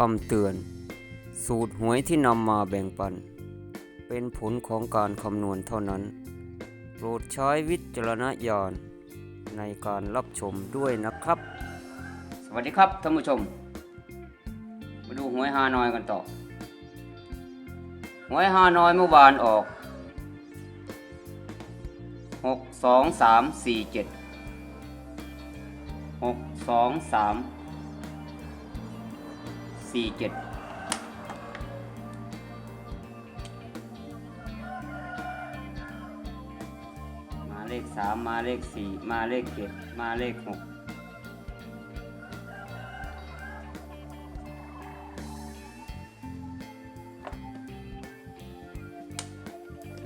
คำเตือน สูตรหวยที่นำมาแบ่งปัน เป็นผลของการคำนวณเท่านั้น โปรดใช้วิจารณญาณในการรับชมด้วยนะครับ สวัสดีครับท่านผู้ชม มาดูหวยฮานอยกันต่อ หวยฮานอยเมื่อวานออกหกสองสาม สี่เจ็ดมาเลขสามมาเลขสี่มาเลขเจ็ดมาเลขหก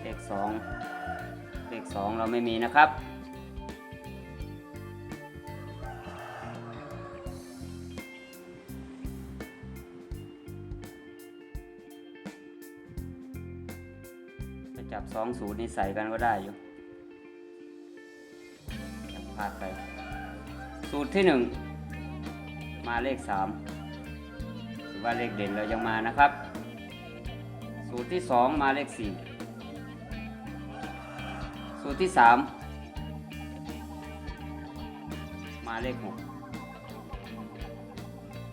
เลขสองเลขสองเราไม่มีนะครับ จับสองสูตรนี้ใส่กันก็ได้อยู่ยังพลาดไป สูตรที่หนึ่งมาเลขสามถือว่าเลขเด่นเรายังมานะครับ สูตรที่สองมาเลขสี่สูตรที่สามมาเลขหก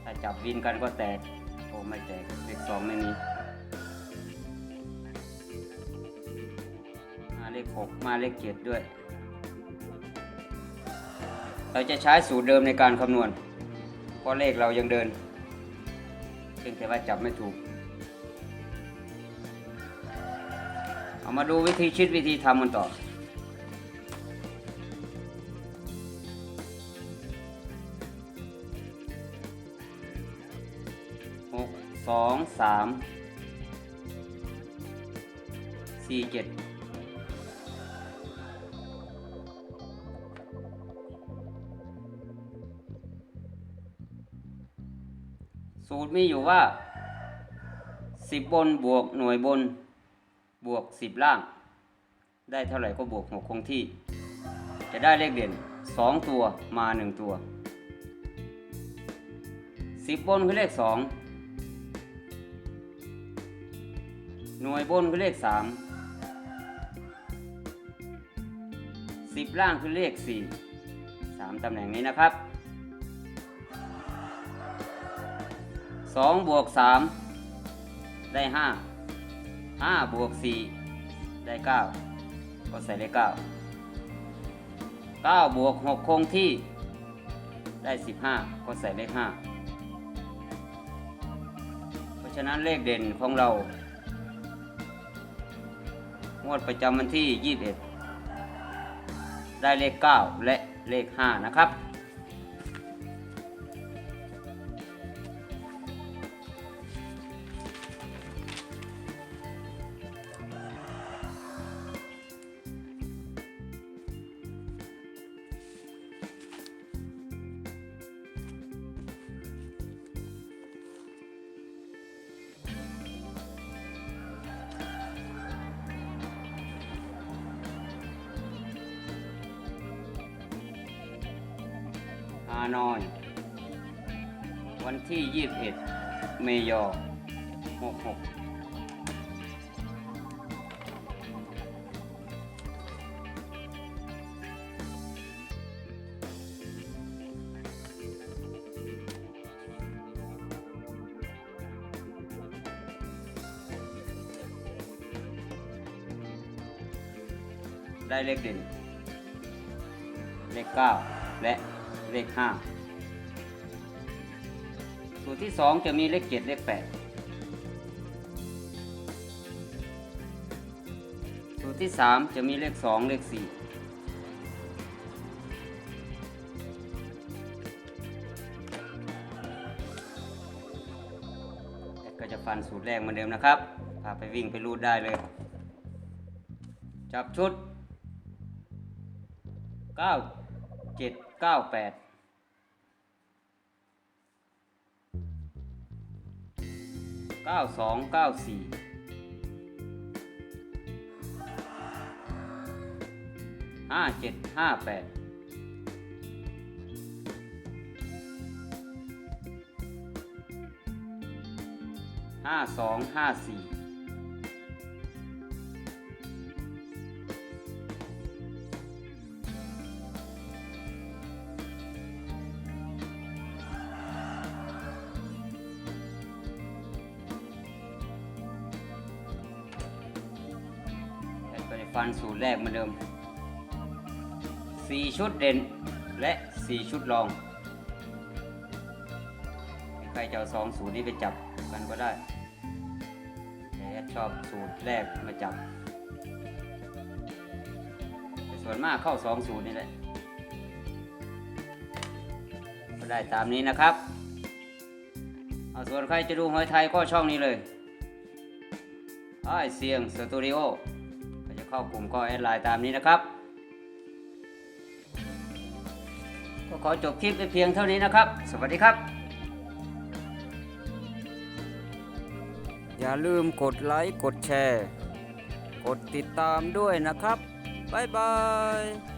ถ้าจับวินกันก็แตกโอ้ไม่แตกเลขสองไม่มี เลขหกมาเลขเจ็ดด้วย เราจะใช้สูตรเดิมในการคำนวณ เพราะเลขเรายังเดินเพียงแต่ว่าจับไม่ถูก เอามาดูวิธีคิดวิธีทำกันต่อหกสองสามสี่เจ็ด สูตรมีอยู่ว่า 10 บนบวกหน่วยบนบวก 10 ล่าง ได้เท่าไหร่ก็บวก 6 คงที่ จะได้เลขเด่น 2 ตัวมา 1 ตัว 10 บนคือเลข 2 หน่วยบนคือเลข3 10ล่างคือเลข4 3ตำแหน่งนี้นะครับ สองบวกสามได้ห้าห้าบวกสี่ได้เก้าก็ใส่เลขเก้าเก้าบวกหกคงที่ได้สิบห้าก็ใส่เลขห้าเพราะฉะนั้นเลขเด่นของเรางวดประจำวันที่21ได้เลข9และเลข5นะครับ ฮานอย วันที่ 21 เมยอ66ได้เลขเด่น เลข9และ เลข5สูตรที่2จะมีเลข7เลข8สูตรที่3จะมีเลข2เลข4ก็จะฟันสูตรแรกเหมือนเดิมนะครับ พาไปวิ่งไปรูดได้เลย จับชุด9 7 9 8เก้าสองเก้าสี่ห้าเจ็ดห้าแปดห้าสองห้าสี่ ฟันสูตรแรกเหมือนเดิม 4 ชุดเด่นและ 4 ชุดรอง ใครจะเอาสองสูตรนี้ไปจับกันก็ได้แต่ชอบสูตรแรกมาจับ ส่วนมากเข้าสองสูตรนี่แหละก็ได้ตามนี้นะครับ เอาส่วนใครจะดูหอยไทยก็ช่องนี้เลยไอเสียงสตูดิโอ เข้ากลุ่มก็แอดไลน์ตามนี้นะครับ ก็ขอจบคลิปไปเพียงเท่านี้นะครับ สวัสดีครับ อย่าลืมกดไลค์ กดแชร์ กดติดตามด้วยนะครับ บ๊ายบาย